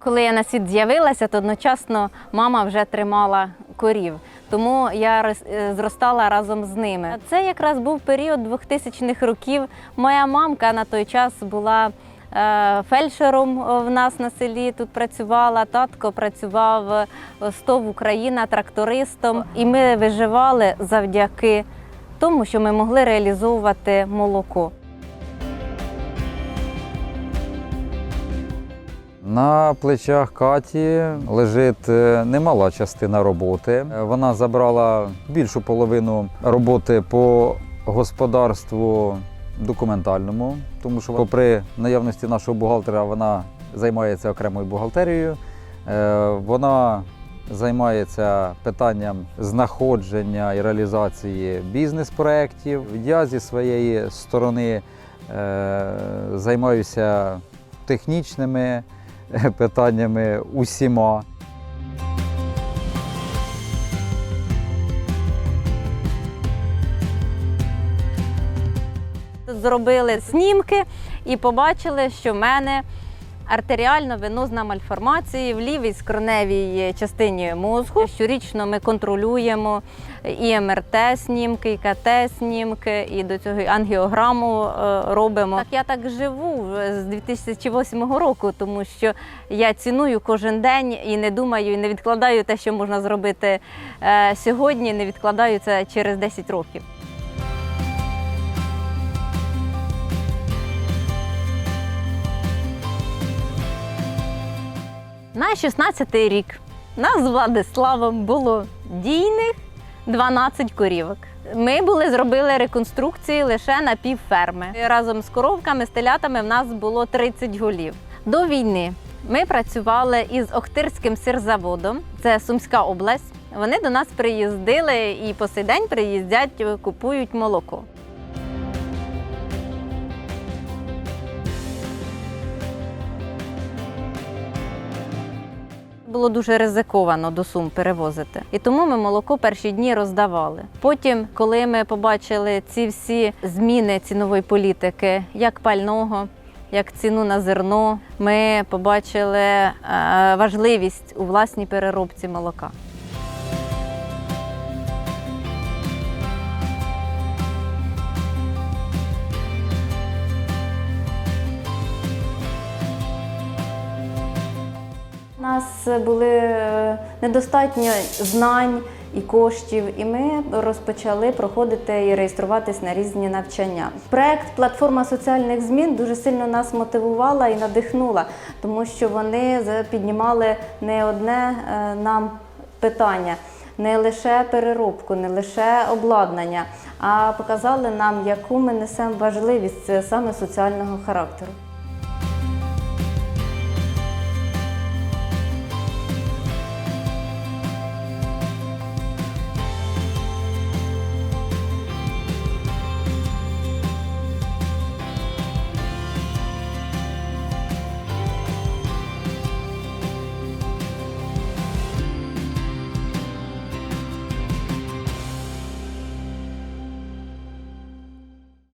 Коли я на світ з'явилася, то одночасно мама вже тримала корів, тому я е, зростала разом з ними. Це якраз був період 2000-х років. Моя мамка на той час була е, фельдшером е, в нас на селі. Тут працювала. Татко працював стов Україна трактористом, і ми виживали завдяки тому, що ми могли реалізовувати молоко. На плечах Каті лежить е, немала частина роботи. Е, Вона забрала більшу половину роботи по господарству документальному, тому що, попри наявності нашого бухгалтера, вона займається окремою бухгалтерією. Е, Вона займається питанням знаходження і реалізації бізнес-проєктів. Я зі своєї сторони е, займаюся технічними питаннями усіма. Зробили снімки і побачили, що в мене артеріально-венозна мальформація в лівій скроневій частині мозку. Щорічно ми контролюємо і МРТ-снімки, і КТ-снімки, і до цього ангіограму е, робимо. Так я так живу з 2008 року, тому що я ціную кожен день і не думаю, і не відкладаю те, що можна зробити е, сьогодні, не відкладаю це через 10 років. На 16-й рік нас з Владиславом було дійних 12 корівок. Ми були зробили реконструкції лише на півферми. Разом з коровками, з телятами в нас було 30 голів. До війни ми працювали із Охтирським сирзаводом, це Сумська область. Вони до нас приїздили і по сей день приїздять, купують молоко. Було дуже ризиковано до Сум перевозити. І тому ми молоко перші дні роздавали. Потім, коли ми побачили ці всі зміни цінової політики, як пального, як ціну на зерно, ми побачили е, важливість у власній переробці молока. Нас були е, недостатньо знань і коштів, і ми розпочали проходити і реєструватись на різні навчання. Проект Платформа соціальних змін дуже сильно нас мотивувала і надихнула, тому що вони піднімали не одне е, нам питання. Не лише переробку, не лише обладнання, а показали нам, яку ми несемо важливість е, саме соціального характеру.